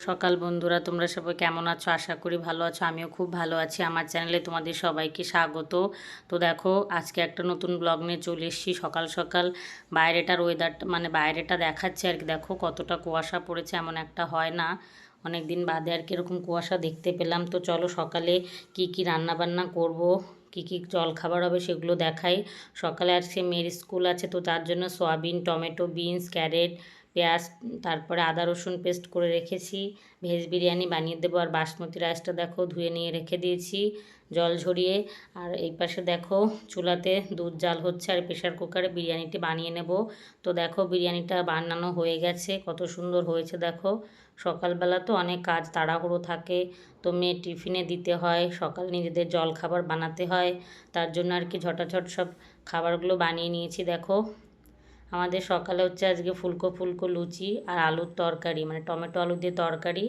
সকাল বন্ধুরা, তোমরা সবাই কেমন আছো? আশা করি ভালো আছো। আমিও খুব ভালো আছি। আমার চ্যানেলে তোমাদের সবাইকে স্বাগত। তো দেখো, আজকে একটা নতুন ব্লগ নিয়ে চলে এসেছি। সকাল সকাল বাইরেটার ওয়েদারটা মানে বাইরেটা দেখাচ্ছে আর কি। দেখো কতটা কুয়াশা পড়েছে, এমন একটা হয় না। অনেক দিন বাদে আর কি এরকম কুয়াশা দেখতে পেলাম। তো চলো সকালে কি কি রান্না বান্না করব, কি কি জল খাবার হবে সেগুলো দেখাই। সকালে আজকে মেয়ের স্কুল আছে, তো তার জন্য সয়াবিন, টমেটো, বিনস, ক্যারেট পেঁয়াজ, তারপরে আদা, রসুন পেস্ট করে রেখেছি। ভেজ বিরিয়ানি বানিয়ে দেবো। আর বাসমতি রাইসটা দেখো, ধুয়ে নিয়ে রেখে দিয়েছি জল ঝরিয়ে। আর এই পাশে দেখো, চুলাতে দুধ জাল হচ্ছে আর প্রেশার কুকারে বিরিয়ানিটি বানিয়ে নেব। তো দেখো, বিরিয়ানিটা বানানো হয়ে গেছে। কত সুন্দর হয়েছে দেখো। সকালবেলা তো অনেক কাজ তাড়াহুড়ো থাকে। তো মেয়ে টিফিনে দিতে হয়। সকাল নিজেদের জল খাবার বানাতে হয়। তার জন্য আর কি ঝটাঝট সব খাবারগুলো বানিয়ে নিয়েছি দেখো। আমাদের সকালে হচ্ছে আজকে ফুলকো ফুলকো লুচি আর আলুর তরকারি মানে টমেটো আলু দিয়ে তরকারি।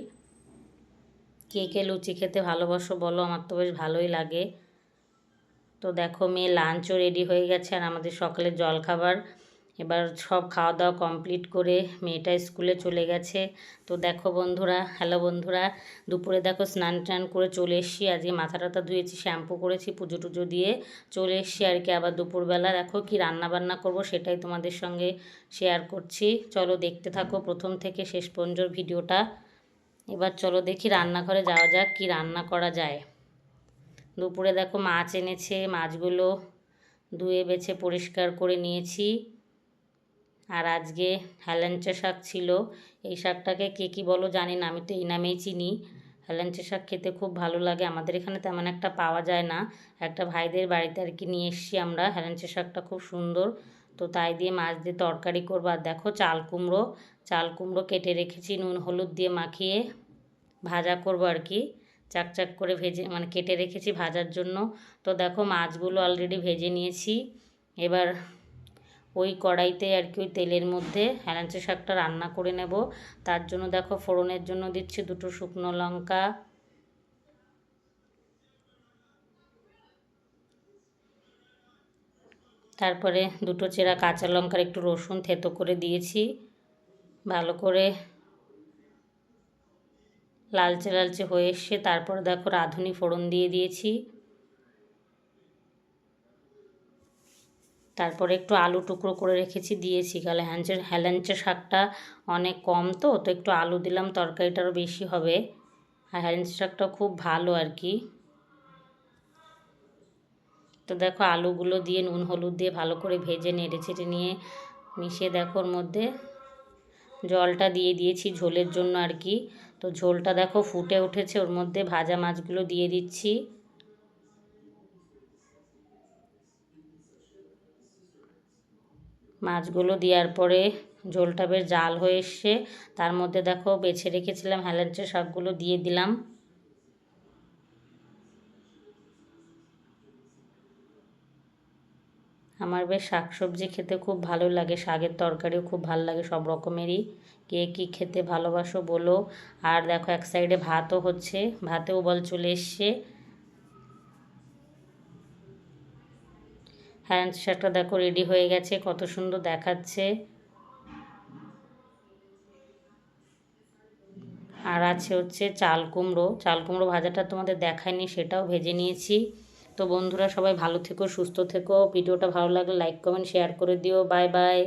কে কে লুচি খেতে ভালোবাসো বলো, আমার তো বেশ ভালোই লাগে। তো দেখো মেয়ে লাঞ্চও রেডি হয়ে গেছে আর আমাদের সকালের জলখাবার। এবার সব খাওয়া দাওয়া কমপ্লিট করে মেয়েটা স্কুলে চলে গেছে। তো দেখো বন্ধুরা, হ্যালো বন্ধুরা, দুপুরে দেখো স্নান টান করে চলে এসছি। আজকে মাথা টাথা ধুয়েছি, শ্যাম্পু করেছি, পুজো টুজো দিয়ে চলে এসছি আর কি। আবার দুপুরবেলা দেখো কি রান্না বান্না করব সেটাই তোমাদের সঙ্গে শেয়ার করছি। চলো দেখতে থাকো প্রথম থেকে শেষ পর্যন্ত ভিডিওটা। এবার চলো দেখি রান্নাঘরে যাওয়া যাক, কি রান্না করা যায়। দুপুরে দেখো মাছ এনেছে, মাছগুলো ধুয়ে বেছে পরিষ্কার করে নিয়েছি। আর আজকে হেলেঞ্চা শাক ছিল। এই শাকটাকে কে কী বলো জানি না, আমি তো এই নামেই চিনি। হেলেঞ্চা শাক খেতে খুব ভালো লাগে। আমাদের এখানে তেমন একটা পাওয়া যায় না। একটা ভাইদের বাড়িতে আর কি নিয়ে এসছি আমরা। হেলেঞ্চা শাকটা খুব সুন্দর। তো তাই দিয়ে মাছ দিয়ে তরকারি করব। আর দেখো চাল কুমড়ো। চাল কুমড়ো কেটে রেখেছি, নুন, হলুদ দিয়ে মাখিয়ে ভাজা করব আর কি। চাকচাক করে ভেজে মানে কেটে রেখেছি ভাজার জন্য। তো দেখো মাছগুলো অলরেডি ভেজে নিয়েছি। এবার ওই কড়াইতে আর কি, ওই তেলের মধ্যে হেলাঞ্চা শাকটা রান্না করে নেব। তার জন্য দেখো ফোড়নের জন্য দিচ্ছি দুটো শুকনো লঙ্কা। তারপরে দুটো চেরা কাঁচা লঙ্কার একটু রসুন থেতো করে দিয়েছি। ভালো করে লালচে লালচে হয়ে এসছে। তারপর দেখো রাঁধুনি ফোড়ন দিয়ে দিয়েছি। তারপরে একটু আলু টুকরো করে রেখেছি, দিয়েছি। কালে হ্যাঞ্চের হেলেঞ্চে শাকটা অনেক কম তো তো একটু আলু দিলাম, তরকারিটারও বেশি হবে। আর হেলেঞ্চে শাকটা খুব ভালো আর কি। তো দেখো আলুগুলো দিয়ে নুন, হলুদ দিয়ে ভালো করে ভেজে নেড়ে ছেটে নিয়ে মিশিয়ে দেখো ওর মধ্যে। জলটা দিয়ে দিয়েছি ঝোলের জন্য আর কি। তো ঝোলটা দেখো ফুটে উঠেছে, ওর মধ্যে ভাজা মাছগুলো দিয়ে দিচ্ছি। মাছগুলো দেওয়ার পরে ঝোলটা বেশ জাল হয়ে এসছে। তার মধ্যে দেখো বেছে রেখেছিলাম হেলেঞ্চে শাকগুলো দিয়ে দিলাম। আমার বেশ শাক সবজি খেতে খুব ভালো লাগে, শাকের তরকারিও খুব ভালো লাগে সব রকমেরই। কে কী খেতে ভালোবাসো বলো। আর দেখো এক সাইডে ভাতও হচ্ছে, ভাতেও বল চলে এসছে। হ্যান্ড শার্টটা দেখো রেডি হয়ে গেছে, কত সুন্দর দেখাচ্ছে। আর আছে হচ্ছে চাল কুমড়ো চাল কুমড়ো ভাজাটা তোমাদের দেখায়নি সেটাও ভেজে নিয়েছি। তো বন্ধুরা সবাই ভালো থেকো, সুস্থ থেকো, ভিডিওটা ভালো লাগলে লাইক কমেন্ট শেয়ার করে দিও বাই বাই